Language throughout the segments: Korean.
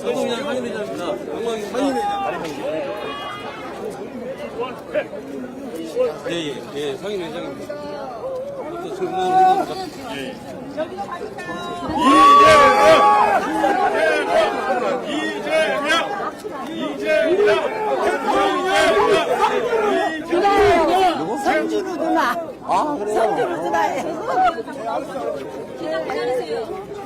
서동현 상임 회장입니다. 영광입니다. 예, 예, 예, 상임 회장입니다. 또 정모 회장입니다. 성주로 누나. 아, 그래요? 누나예요. 기장 기다리세요.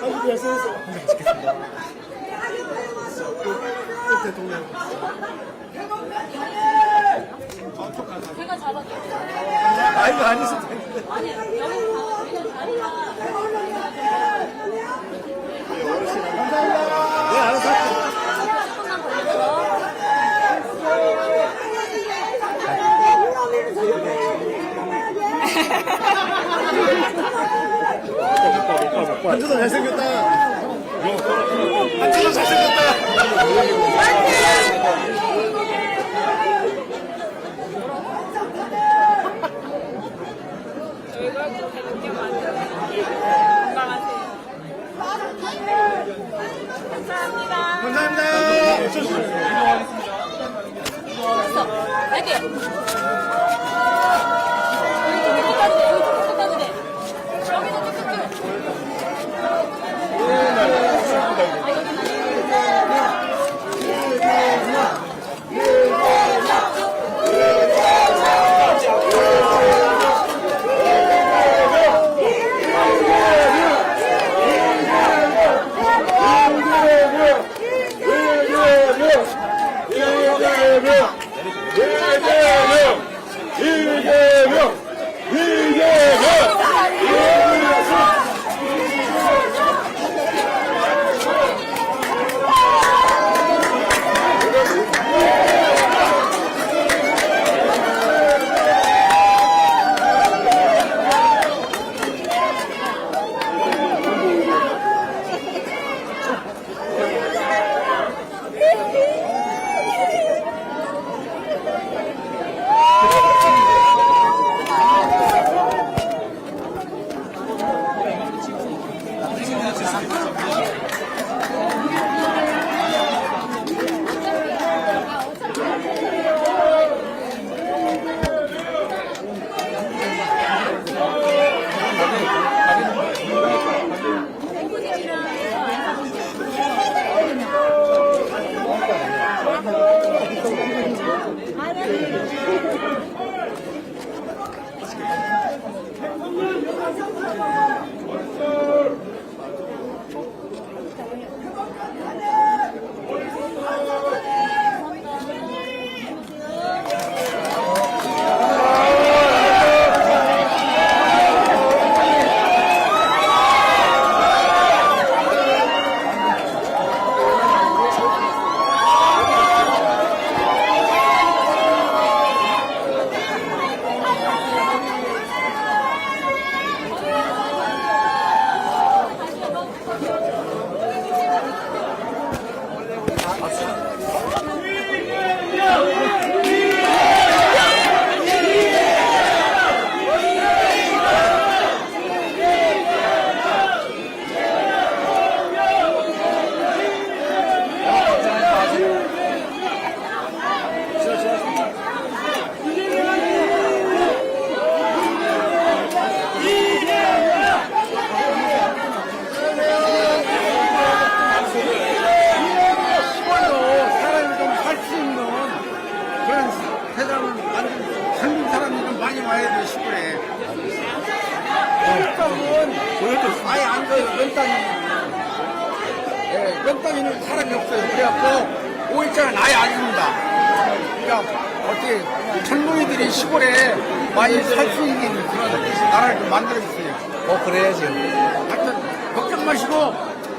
한국이야 쓰였어. 꼭 대통령. 제가 잡아도 아 이거 아니었어. 아니 여기 다 그냥 다리가 감사합니다. 한준호 잘생겼다. 한준호 잘생겼다. 감사합니다. 갈게요.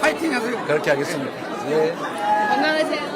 파이팅 하세요. 그렇게 하겠습니다. 예. 건강하세요.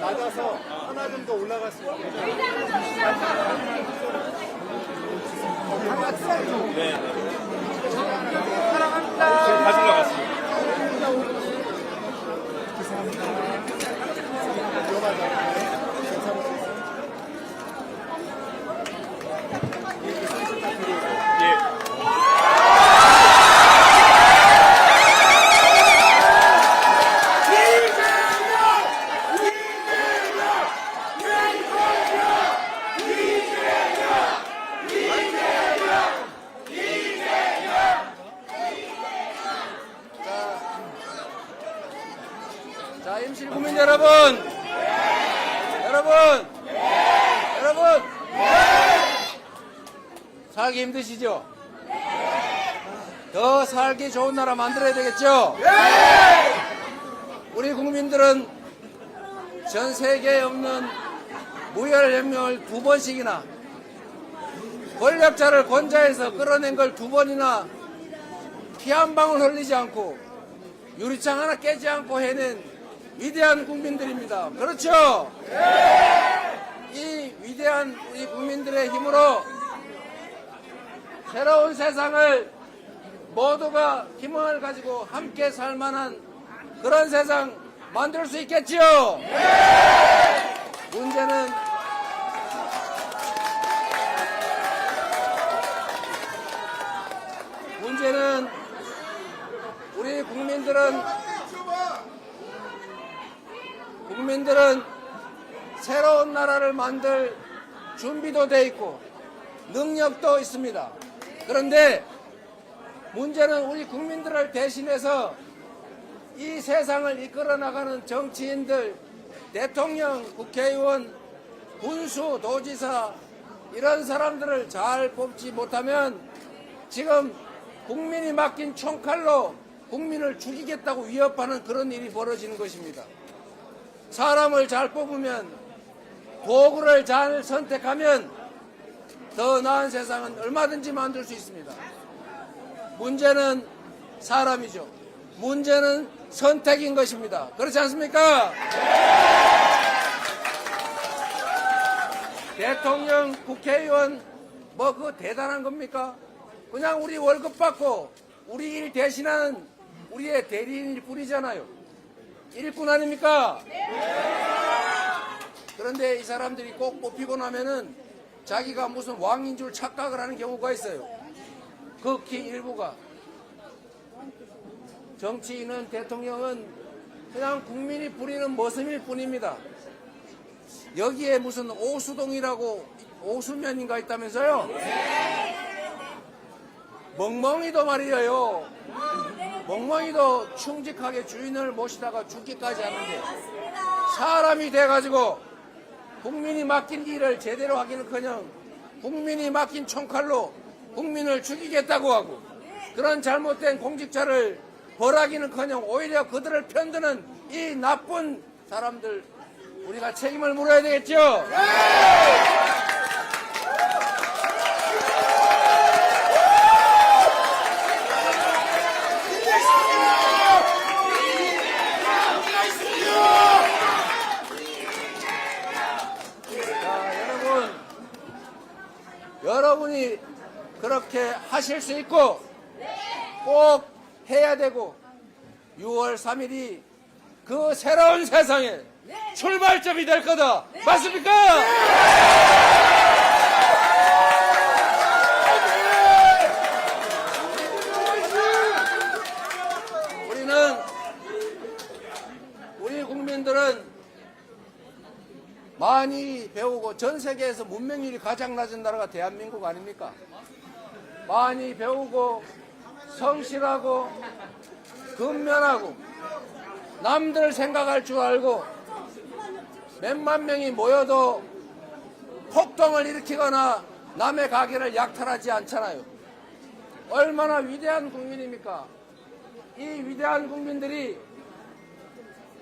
낮아서 하나 좀 더 올라갔으면 다시 올라갔습니다. 자, 임실 국민 여러분! 여러분! 여러분! 살기 힘드시죠? 더 살기 좋은 나라 만들어야 되겠죠? 우리 국민들은 전 세계에 없는 무혈혁명을 두 번씩이나 권력자를 권좌에서 끌어낸 걸 두 번이나 피 한 방울 흘리지 않고 유리창 하나 깨지 않고 해낸 위대한 국민들입니다. 그렇죠? 이 위대한 우리 국민들의 힘으로 새로운 세상을 모두가 힘을 가지고 함께 살 만한 그런 세상 만들 수 있겠지요? 문제는 문제는 우리 국민들은 국민들은 새로운 나라를 만들 준비도 돼 있고 능력도 있습니다. 그런데 문제는 우리 국민들을 대신해서 이 세상을 이끌어 나가는 정치인들, 대통령, 국회의원, 군수, 도지사 이런 사람들을 잘 뽑지 못하면 지금 국민이 맡긴 총칼로 국민을 죽이겠다고 위협하는 그런 일이 벌어지는 것입니다. 사람을 잘 뽑으면 도구를 잘 선택하면 더 나은 세상은 얼마든지 만들 수 있습니다. 문제는 사람이죠. 문제는 선택인 것입니다. 그렇지 않습니까? 대통령, 국회의원 뭐 그거 대단한 겁니까? 그냥 우리 월급 받고 우리 일 대신하는 우리의 대리인일 뿐이잖아요. 일꾼 아닙니까? 그런데 이 사람들이 꼭 뽑히고 나면은 자기가 무슨 왕인 줄 착각을 하는 경우가 있어요. 극히 일부가. 정치인은 대통령은 그냥 국민이 부리는 머슴일 뿐입니다. 여기에 무슨 오수동이라고 오수면인가 있다면서요? 멍멍이도 말이에요. 멍멍이도 충직하게 주인을 모시다가 죽기까지 하는데 사람이 돼가지고 국민이 맡긴 일을 제대로 하기는커녕 국민이 맡긴 총칼로 국민을 죽이겠다고 하고 그런 잘못된 공직자를 벌하기는커녕 오히려 그들을 편드는 이 나쁜 사람들 우리가 책임을 물어야 되겠죠. 자, 여러분, 여러분이 그렇게 하실 수 있고 꼭 해야 되고 6월 3일이 그 새로운 세상의 출발점이 될 거다. 맞습니까? 우리는 우리 국민들은 많이 배우고 전 세계에서 문명률이 가장 낮은 나라가 대한민국 아닙니까? 많이 배우고 성실하고 근면하고 남들 생각할 줄 알고 몇만 명이 모여도 폭동을 일으키거나 남의 가게를 약탈하지 않잖아요. 얼마나 위대한 국민입니까? 이 위대한 국민들이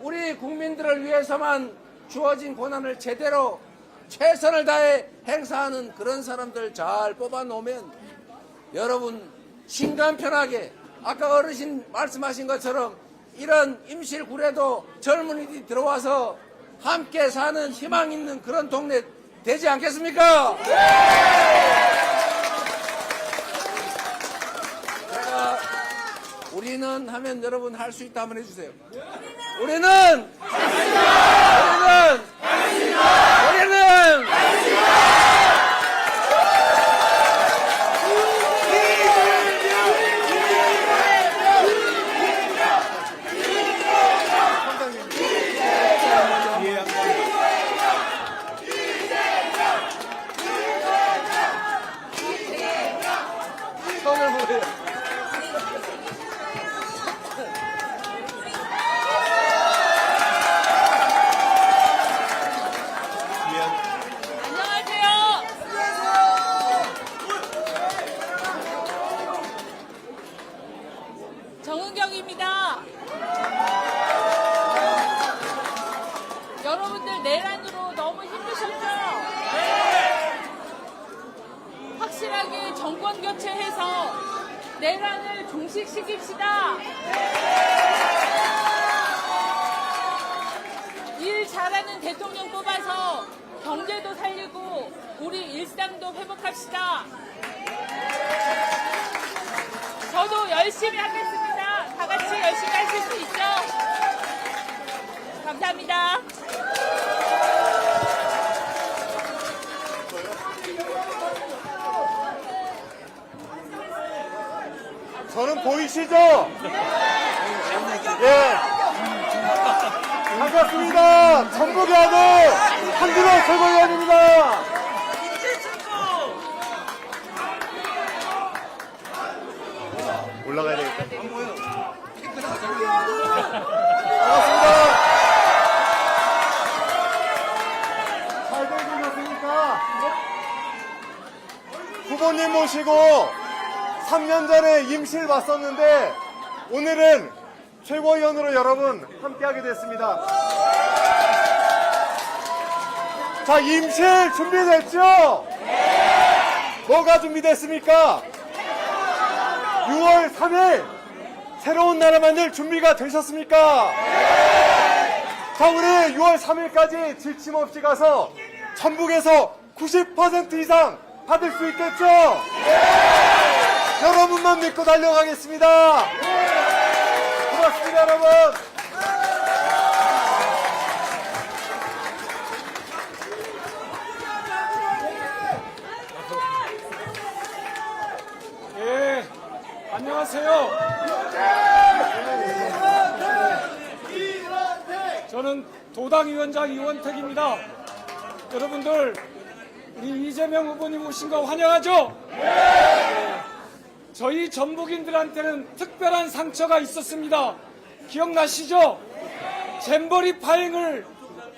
우리 국민들을 위해서만 주어진 고난을 제대로 최선을 다해 행사하는 그런 사람들 잘 뽑아놓으면 여러분 신간 편하게 아까 어르신 말씀하신 것처럼 이런 임실굴에도 젊은이들이 들어와서 함께 사는 희망 있는 그런 동네 되지 않겠습니까? 제가 우리는 하면 여러분 할 수 있다 한번 해주세요. 우리는 우리는 우리는 손을 모여요. 안녕하세요. 정은경입니다. 여러분들 내란으로 너무 힘드셨죠? 확실하게 정권 교체해서 내란을 종식시킵시다. 일 잘하는 대통령 뽑아서 경제도 살리고 우리 일상도 회복합시다. 저도 열심히 하겠습니다. 다 같이 열심히 하실 수 있죠? 감사합니다. 저는 보이시죠? 예. 반갑습니다. 전북의 아들 한준호 최고위원입니다. 올라가야 되겠다. 반갑습니다. 잘들 지냈습니까? 후보님 모시고 3년 전에 임실 왔었는데 오늘은 최고위원으로 여러분 함께하게 됐습니다. 자, 임실 준비됐죠? 뭐가 준비됐습니까? 6월 3일 새로운 나라 만들 준비가 되셨습니까? 자, 우리 6월 3일까지 지침 없이 가서 전북에서 90% 이상 받을 수 있겠죠? 여러분만 믿고 달려가겠습니다. 고맙습니다, 여러분. 예, 안녕하세요. 저는 도당위원장 이원택입니다. 여러분들, 우리 이재명 후보님 오신 거 환영하죠? 예, 저희 전북인들한테는 특별한 상처가 있었습니다. 기억나시죠? 잼버리 파행을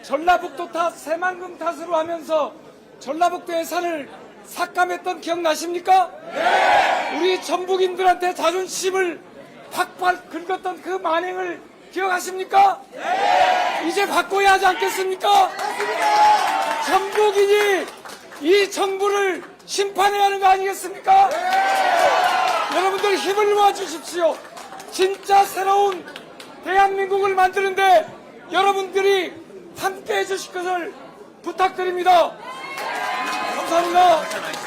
전라북도 탓, 새만금 탓으로 하면서 전라북도 예산을 삭감했던 기억나십니까? 우리 전북인들한테 자존심을 팍팍 긁었던 그 만행을 기억하십니까? 이제 바꿔야 하지 않겠습니까? 전북인이 이 정부를 심판해야 하는 거 아니겠습니까? 여러분들 힘을 모아주십시오. 진짜 새로운 대한민국을 만드는데 여러분들이 함께 해주실 것을 부탁드립니다. 감사합니다.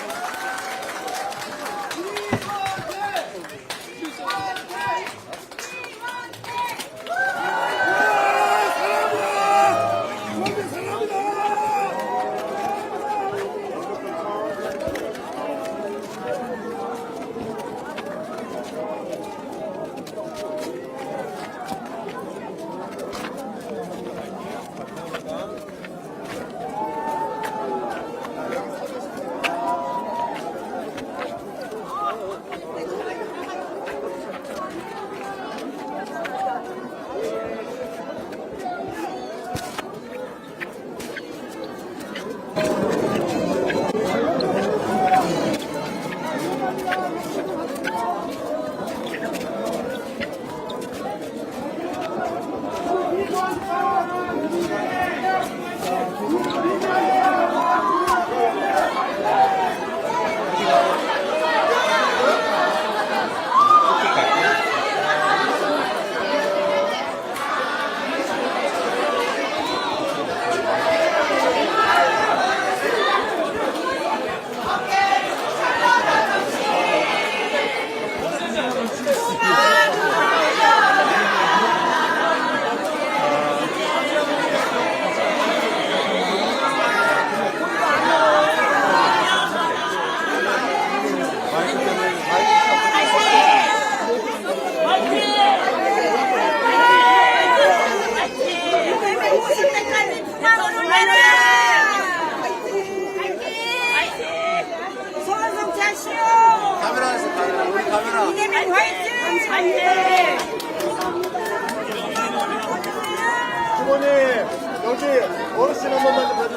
değil. Onu sinemada da